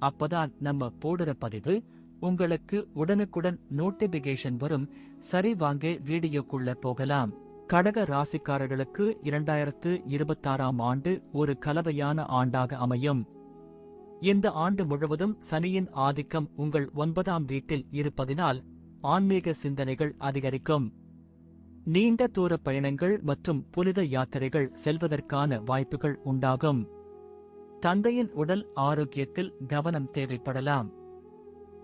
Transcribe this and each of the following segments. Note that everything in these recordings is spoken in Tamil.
அப்பதான் நம்ம போடுற பதிவு உங்களுக்கு உடனுக்குடன் நோட்டிபிகேஷன் வரும். சரி வாங்க வீடியோக்குள்ள போகலாம். கடக ராசிக்காரர்களுக்கு இரண்டாயிரத்து இருபத்தாறாம் ஆண்டு ஒரு கலவையான ஆண்டாக அமையும். இந்த ஆண்டு முழுவதும் சனியின் ஆதிக்கம் உங்கள் ஒன்பதாம் வீட்டில் இருப்பதினால் ஆன்மீக சிந்தனைகள் அதிகரிக்கும். நீண்ட தூர பயணங்கள் மற்றும் புனித யாத்திரைகள் செல்வதற்கான வாய்ப்புகள் உண்டாகும். தந்தையின் உடல் ஆரோக்கியத்தில் கவனம் தேவைப்படலாம்.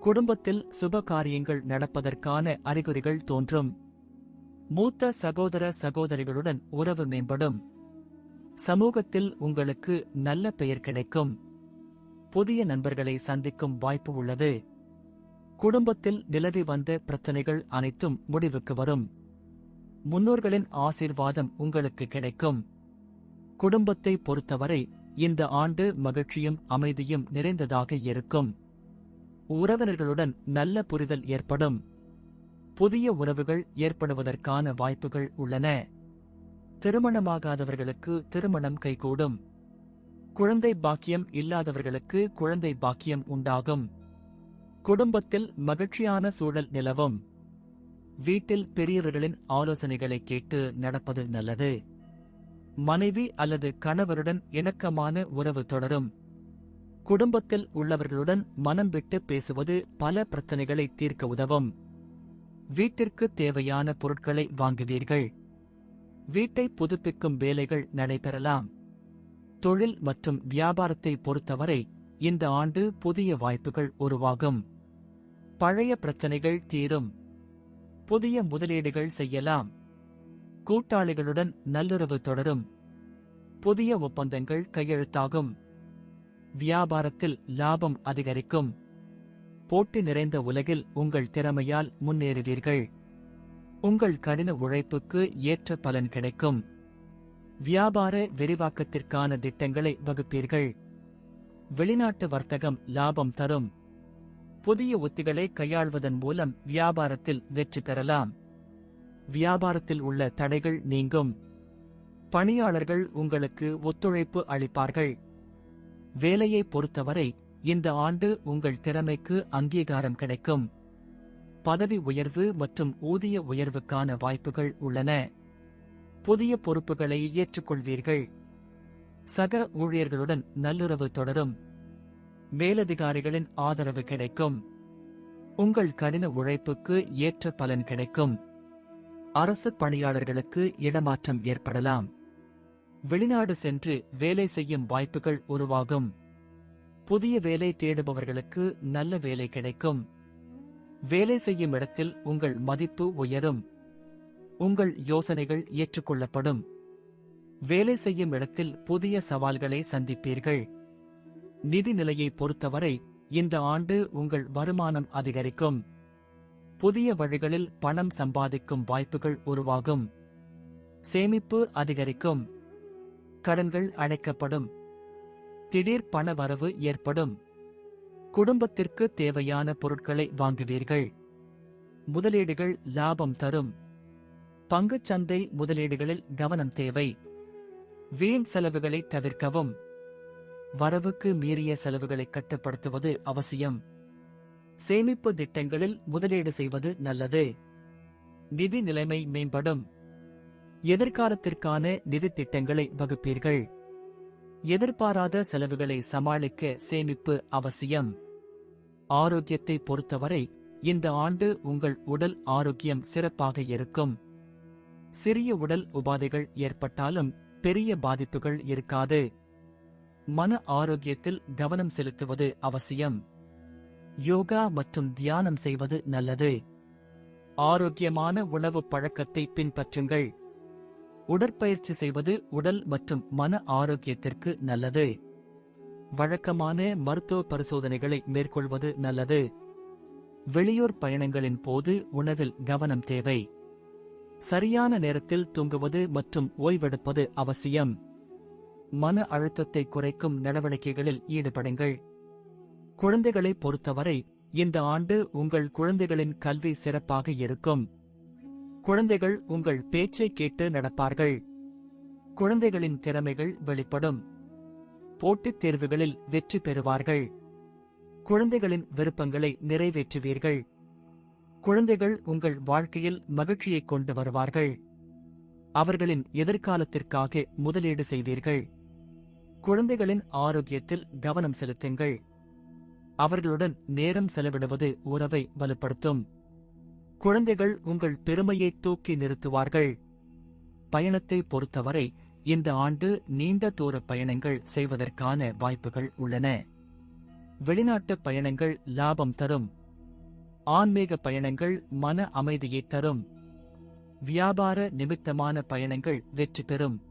குடும்பத்தில் சுப காரியங்கள் நடப்பதற்கான அறிகுறிகள் தோன்றும். மூத்த சகோதர சகோதரிகளுடன் உறவு மேம்படும். சமூகத்தில் உங்களுக்கு நல்ல பெயர் கிடைக்கும். புதிய நண்பர்களை சந்திக்கும் வாய்ப்பு உள்ளது. குடும்பத்தில் நிலவி வந்த பிரச்சனைகள் அனைத்தும் முடிவுக்கு வரும். முன்னோர்களின் ஆசீர்வாதம் உங்களுக்கு கிடைக்கும். குடும்பத்தை பொறுத்தவரை இந்த ஆண்டு மகிழ்ச்சியும் அமைதியும் நிறைந்ததாக இருக்கும். உறவினர்களுடன் நல்ல புரிதல் ஏற்படும். புதிய உறவுகள் ஏற்படுவதற்கான வாய்ப்புகள் உள்ளன. திருமணமாகாதவர்களுக்கு திருமணம் கைகூடும். குழந்தை பாக்கியம் இல்லாதவர்களுக்கு குழந்தை பாக்கியம் உண்டாகும். குடும்பத்தில் மகிழ்ச்சியான சூழல் நிலவும். வீட்டில் பெரியவர்களின் ஆலோசனைகளை கேட்டு நடப்பது நல்லது. மனைவி அல்லது கணவருடன் இணக்கமான உறவு தொடரும். குடும்பத்தில் உள்ளவர்களுடன் மனம் விட்டு பேசுவது பல பிரச்சனைகளை தீர்க்க உதவும். வீட்டிற்கு தேவையான பொருட்களை வாங்குவீர்கள். வீட்டை புதுப்பிக்கும் வேலைகள் நடைபெறலாம். தொழில் மற்றும் வியாபாரத்தை பொறுத்தவரை இந்த ஆண்டு புதிய வாய்ப்புகள் உருவாகும். பழைய பிரச்சனைகள் தீரும். புதிய முதலீடுகள் செய்யலாம். கூட்டாளிகளுடன் நல்லுறவு தொடரும். புதிய ஒப்பந்தங்கள் கையெழுத்தாகும். வியாபாரத்தில் லாபம் அதிகரிக்கும். போட்டி நிறைந்த உலகில் உங்கள் திறமையால் முன்னேறுவீர்கள். உங்கள் கடின உழைப்புக்கு ஏற்ற பலன் கிடைக்கும். வியாபார விரிவாக்கத்திற்கான திட்டங்களை வகுப்பீர்கள். வெளிநாட்டு வர்த்தகம் லாபம் தரும். புதிய உத்திகளை கையாள்வதன் மூலம் வியாபாரத்தில் வெற்றி பெறலாம். வியாபாரத்தில் உள்ள தடைகள் நீங்கும். பணியாளர்கள் உங்களுக்கு ஒத்துழைப்பு அளிப்பார்கள். வேலையை பொறுத்தவரை இந்த ஆண்டு உங்கள் திறமைக்கு அங்கீகாரம் கிடைக்கும். பதவி உயர்வு மற்றும் ஊதிய உயர்வுக்கான வாய்ப்புகள் உள்ளன. புதிய பொறுப்புகளை ஏற்றுக்கொள்வீர்கள். சக ஊழியர்களுடன் நல்லுறவு தொடரும். மேலதிகாரிகளின் ஆதரவு கிடைக்கும். உங்கள் கடின உழைப்புக்கு ஏற்ற பலன் கிடைக்கும். அரசு பணியாளர்களுக்கு இடமாற்றம் ஏற்படலாம். வெளிநாடு சென்று வேலை செய்யும் வாய்ப்புகள் உருவாகும். புதிய வேலை தேடுபவர்களுக்கு நல்ல வேலை கிடைக்கும். வேலை செய்யும் இடத்தில் உங்கள் மதிப்பு உயரும். உங்கள் யோசனைகள் ஏற்றுக்கொள்ளப்படும். வேலை செய்யும் இடத்தில் புதிய சவால்களை சந்திப்பீர்கள். நிதி நிலையை பொறுத்தவரை இந்த ஆண்டு உங்கள் வருமானம் அதிகரிக்கும். புதிய வழிகளில் பணம் சம்பாதிக்கும் வாய்ப்புகள் உருவாகும். சேமிப்பு அதிகரிக்கும். கடன்கள் அடைக்கப்படும். திடீர் பண வரவு ஏற்படும். குடும்பத்திற்கு தேவையான பொருட்களை வாங்குவீர்கள். முதலீடுகள் லாபம் தரும். பங்குச் சந்தை முதலீடுகளில் கவனம் தேவை. வீண் செலவுகளை தவிர்க்கவும். வரவுக்கு மீறிய செலவுகளை கட்டுப்படுத்துவது அவசியம். சேமிப்பு திட்டங்களில் முதலீடு செய்வது நல்லது. நிதி நிலைமை மேம்படும். எதிர்காலத்திற்கான நிதி திட்டங்களை வகுப்பீர்கள். எதிர்பாராத செலவுகளை சமாளிக்க சேமிப்பு அவசியம். ஆரோக்கியத்தை பொறுத்தவரை இந்த ஆண்டு உங்கள் உடல் ஆரோக்கியம் சிறப்பாக இருக்கும். சிறிய உடல் உபாதைகள் ஏற்பட்டாலும் பெரிய பாதிப்புகள் இருக்காது. மன ஆரோக்கியத்தில் கவனம் செலுத்துவது அவசியம். யோகா மற்றும் தியானம் செய்வது நல்லது. ஆரோக்கியமான உணவு பழக்கத்தை பின்பற்றுங்கள். உடற்பயிற்சி செய்வது உடல் மற்றும் மன ஆரோக்கியத்திற்கு நல்லது. வழக்கமான மருத்துவ பரிசோதனைகளை மேற்கொள்வது நல்லது. வெளியூர் பயணங்களின் போது உணவில் கவனம் தேவை. சரியான நேரத்தில் தூங்குவது மற்றும் ஓய்வெடுப்பது அவசியம். மன அழுத்தத்தை குறைக்கும் நடவடிக்கைகளில் ஈடுபடுங்கள். குழந்தைகளை பொறுத்தவரை இந்த ஆண்டு உங்கள் குழந்தைகளின் கல்வி சிறப்பாக இருக்கும். குழந்தைகள் உங்கள் பேச்சை கேட்டு நடப்பார்கள். குழந்தைகளின் திறமைகள் வெளிப்படும். போட்டித் தேர்வுகளில் வெற்றி பெறுவார்கள். குழந்தைகளின் விருப்பங்களை நிறைவேற்றுவீர்கள். குழந்தைகள் உங்கள் வாழ்க்கையில் மகிழ்ச்சியை கொண்டு வருவார்கள். அவர்களின் எதிர்காலத்திற்காக முதலீடு செய்வீர்கள். குழந்தைகளின் ஆரோக்கியத்தில் கவனம் செலுத்துங்கள். அவர்களுடன் நேரம் செலவிடுவது உறவை வலுப்படுத்தும். குழந்தைகள் உங்கள் பெருமையை தூக்கி நிறுத்துவார்கள். பயணத்தை பொறுத்தவரை இந்த ஆண்டு நீண்ட தூர பயணங்கள் செய்வதற்கான வாய்ப்புகள் உள்ளன. வெளிநாட்டு பயணங்கள் லாபம் தரும். ஆன்மீக பயணங்கள் மன அமைதியை தரும். வியாபார நிமித்தமான பயணங்கள் வெற்றி பெறும்.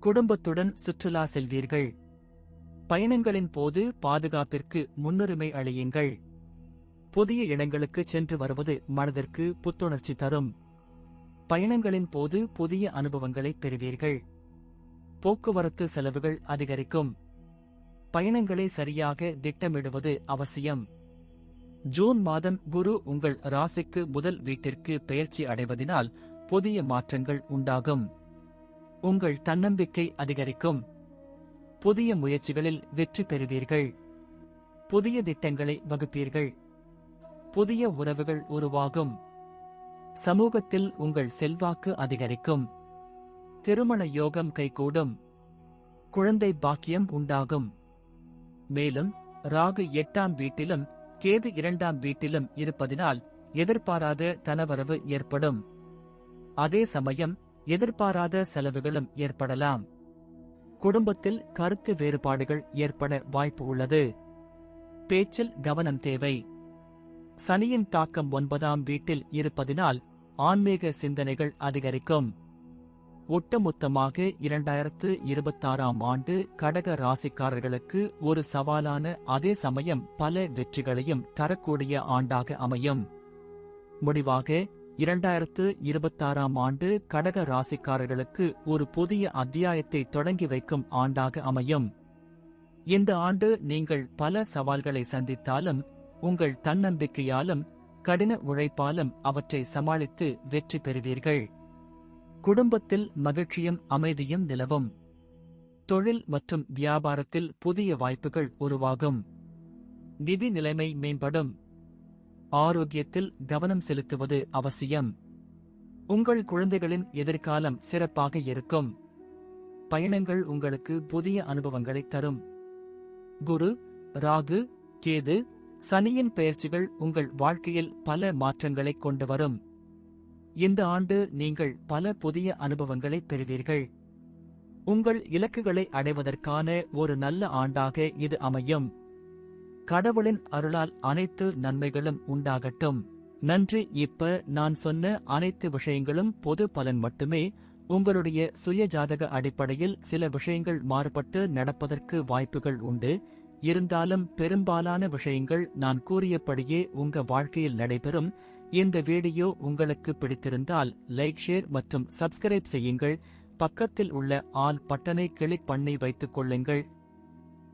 குடும்பத்துடன் சுற்றுலா செல்வீர்கள். பயணங்களின் போது பாதுகாப்பிற்கு முன்னுரிமை அளியுங்கள். புதிய இடங்களுக்கு சென்று வருவது மனதிற்கு புத்துணர்ச்சி தரும். பயணங்களின் போது புதிய அனுபவங்களை பெறுவீர்கள். போக்குவரத்து செலவுகள் அதிகரிக்கும். பயணங்களை சரியாக திட்டமிடுவது அவசியம். ஜூன் மாதம் குரு உங்கள் ராசிக்கு முதல் வீட்டிற்கு பெயர்ச்சி அடைவதினால் புதிய மாற்றங்கள் உண்டாகும். உங்கள் தன்னம்பிக்கை அதிகரிக்கும். புதிய முயற்சிகளில் வெற்றி பெறுவீர்கள். புதிய திட்டங்களை வகுப்பீர்கள். புதிய உறவுகள் உருவாகும். சமூகத்தில் உங்கள் செல்வாக்கு அதிகரிக்கும். திருமண யோகம் கைகூடும். குழந்தை பாக்கியம் உண்டாகும். மேலும் ராகு எட்டாம் வீட்டிலும் கேது இரண்டாம் வீட்டிலும் இருப்பதினால் எதிர்பாராத தனவரவு ஏற்படும். அதே சமயம் எதிர்பாராத செலவுகளும் ஏற்படலாம். குடும்பத்தில் கருத்து வேறுபாடுகள் ஏற்பட வாய்ப்பு உள்ளது. பேச்சில் கவனம் தேவை. சனியின் தாக்கம் ஒன்பதாம் வீட்டில் இருப்பதினால் ஆன்மீக சிந்தனைகள் அதிகரிக்கும். ஒட்டுமொத்தமாக இரண்டாயிரத்து இருபத்தாறாம் ஆண்டு கடக ராசிக்காரர்களுக்கு ஒரு சவாலான அதே சமயம் பல வெற்றிகளையும் தரக்கூடிய ஆண்டாக அமையும். முடிவாக இரண்டாயிரத்து இருபத்தாறாம் ஆண்டு கடக ராசிக்காரர்களுக்கு ஒரு புதிய அத்தியாயத்தை தொடங்கி வைக்கும் ஆண்டாக அமையும். இந்த ஆண்டு நீங்கள் பல சவால்களை சந்தித்தாலும் உங்கள் தன்னம்பிக்கையாலும் கடின உழைப்பாலும் அவற்றை சமாளித்து வெற்றி பெறுவீர்கள். குடும்பத்தில் மகிழ்ச்சியும் அமைதியும் நிலவும். தொழில் மற்றும் வியாபாரத்தில் புதிய வாய்ப்புகள் உருவாகும். நிதி நிலைமை மேம்படும். ஆரோக்கியத்தில் கவனம் செலுத்துவது அவசியம். உங்கள் குழந்தைகளின் எதிர்காலம் சிறப்பாக இருக்கும். பயணங்கள் உங்களுக்கு புதிய அனுபவங்களை தரும். குரு ராகு கேது சனியின் பெயர்ச்சிகள் உங்கள் வாழ்க்கையில் பல மாற்றங்களை கொண்டு வரும். இந்த ஆண்டு நீங்கள் பல புதிய அனுபவங்களை பெறுவீர்கள். உங்கள் இலக்குகளை அடைவதற்கான ஒரு நல்ல ஆண்டாக இது அமையும். கடவுளின் அருளால் அனைத்து நன்மைகளும் உண்டாகட்டும். நன்றி. இப்ப நான் சொன்ன அனைத்து விஷயங்களும் பொது பலன் மட்டுமே. உங்களுடைய சுய ஜாதக அடிப்படையில் சில விஷயங்கள் மாறுபட்டு நடப்பதற்கு வாய்ப்புகள் உண்டு. இருந்தாலும் பெரும்பாலான விஷயங்கள் நான் கூறியபடியே உங்க வாழ்க்கையில் நடைபெறும். இந்த வீடியோ உங்களுக்கு பிடித்திருந்தால் லைக் ஷேர் மற்றும் சப்ஸ்கிரைப் செய்யுங்கள். பக்கத்தில் உள்ள ஆல் பட்டனை கிளிக் பண்ணி வைத்துக் கொள்ளுங்கள்.